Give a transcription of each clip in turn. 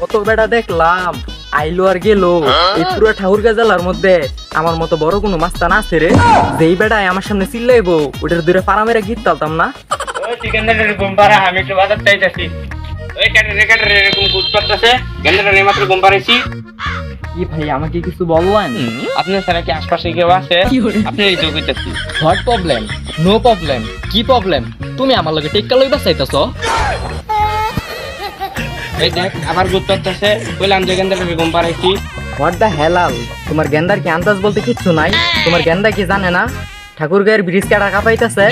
কত বেটা দেখলাম আইলো আর গেলো। এই পুরো ঠাকুর জেলার মধ্যে আমার মতো বড় কোনো মাস্তান আছে রে। যেই বেটায় আমার সামনে চিল্লাইবো ওটার দূরে পাড়া মেরে গীত তালতাম না। ওই চিকেনদারের ঘুম পাড়া আমি একটু বাজার চাইতেছি। ওই কাটারে কাটারে এরকম গুড করতেছে। গেন্দারের মাত্র ঘুম পাড়াইছি। কি ভাই আমাকে কিছু বলবেন? আপনার ছাড়া কি আশপাশে কেউ আছে? আপনি এই তো কইতেছি। হোয়াট প্রবলেম নো প্রবলেম কি প্রবলেম তুমি আমার লগে টেক্কা লইবা চাইতাছ? এই দেখ আবার গুড করতেছে কইলাম যে গেন্দারের ঘুম পাড়াইছি হোয়াট দ্য হেলাল তোমার গেন্দার কি আন্দাজ বলতে কিচ্ছু নাই? তোমার গেন্দা কি জানে না? ঠাকুর গায়ের ব্রিজ কাটা কাপাইতেছে।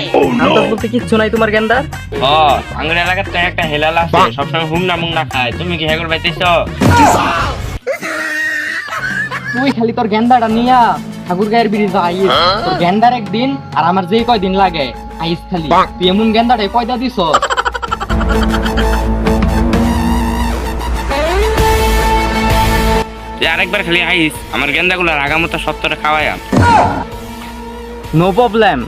আন্দাজ বলতে কিচ্ছু নাই তোমার গেন্দার? ও আঙ্গুর এলাকার তো একটা হেলাল আছে সবসময় হুমনা মুংনা খায়। তুমি কি হেগর পাইতেছ? তুই খালি তোর গেন্দাটা নিয়া ঠাকুর গায়ের ব্রিজ আইস তোর গেন্দার একদিন আর আমার যেই কয়দিন লাগে। আইস খালি। তুই এমন গেন্দাটাই পয়দা দিছ যে আরেকবার খালি আইস আমার গেন্দাগুলোর আগামতো সত্তরে খাওয়াইয়া নো প্রবলেম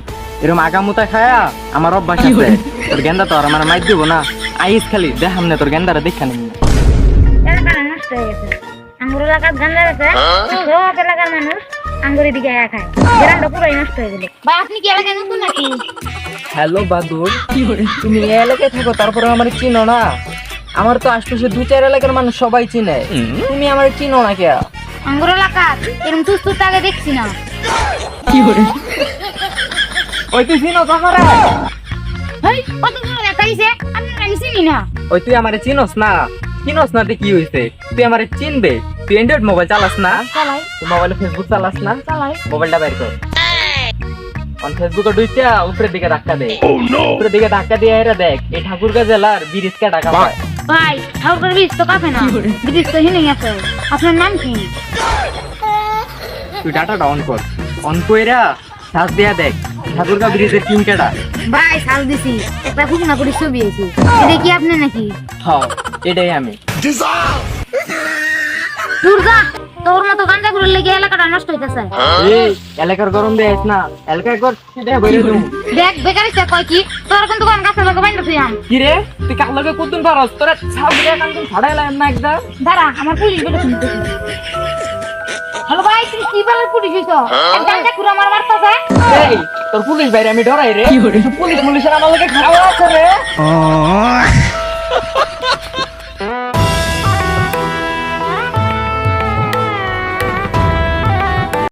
এরকম আগামুতা খায়া আমার অভ্যাস আছে। তোর গেন্দা তো আর আমার মাইর দিব না। আইস খালি দেখাম না তোর গেন্দাটা দেখা নিবি নষ্ট হয়ে গেছে। আঙ্গুর এলাকার গান্দা গেছে সব এলাকার মানুষ আঙ্গুরের দিকে আয়া খায়। গ্রামটা পুরোই নষ্ট হয়ে গেল ভাই আপনি কি এলাকায় নতুন নাকি? হ্যালো বাদুর। তুমি এলাকায় থাকো তারপরে আমার চিনো না। আমার তো আশপাশে দু চার এলাকার মানুষ সবাই চিনে। তুমি আমার চিনো না কে আঙ্গুর এলাকার এরকম সুস্থ আগে দেখছি না। ওই তুই চিনো তো হেই কত বড় দেখাইছে আমি আমি চিনি না। ওই তুই আমারে চিনোস না? চিনোস না কি হইছে? তুই আমারে চিনবে? তুই অ্যান্ড্রয়েড মোবাইল চালাস না? চালাই। তুই মোবাইলে ফেসবুক চালাস না? চালাই। মোবাইলটা বের কর। অন ফেসবুকে ঢুইটা উপরের দিকে ধাক্কা দে। উপরের দিকে ধাক্কা দিয়ে এরা দেখ এই ঠাকুরগাঁ জেলার ব্রিজ কে টাকা পায় ভাই ঠাকুর ব্রিজ তো কাকে না। বিষ তো হিনেই আছে আপনার নাম কি? তুই ডাটাটা অন কর। অন কইরা সাজ দিয়া দেখ ঠাকুর কা ব্রিজের টিম কেডা? ভাই সাল দিছি। একটা খুব না করে ছবি আছে এটা কি আপনি নাকি? হ্যাঁ এটাই আমি। দুর্গা তোর মতো গান্দা গুলো লেগে এলাকাটা নষ্ট হইতেছে। এলাকার গরম দেয় না। এলাকার গর দেখ বইরে তুমি দেখ বেকার ইচ্ছা কয় কি? তোর কিন্তু কোন গাছের লোক বাইন্দা তুই আম। কি রে? তুই কার লগে কতদিন পারস? তোরা ছাউ দিয়ে কান তুই ছড়াইলাম না একটা দাঁড়া আমার পুলিশ বেটা শুনতে হ্যালো ভাই তুই কি বলার পুলিশ হইছ? গান্দা কুড়া আমার মারতাছে? এই তোর পুলিশ বাইরে আমি ডরাই রে। পুলিশ পুলিশের আমার লগে খারাপ আছে রে।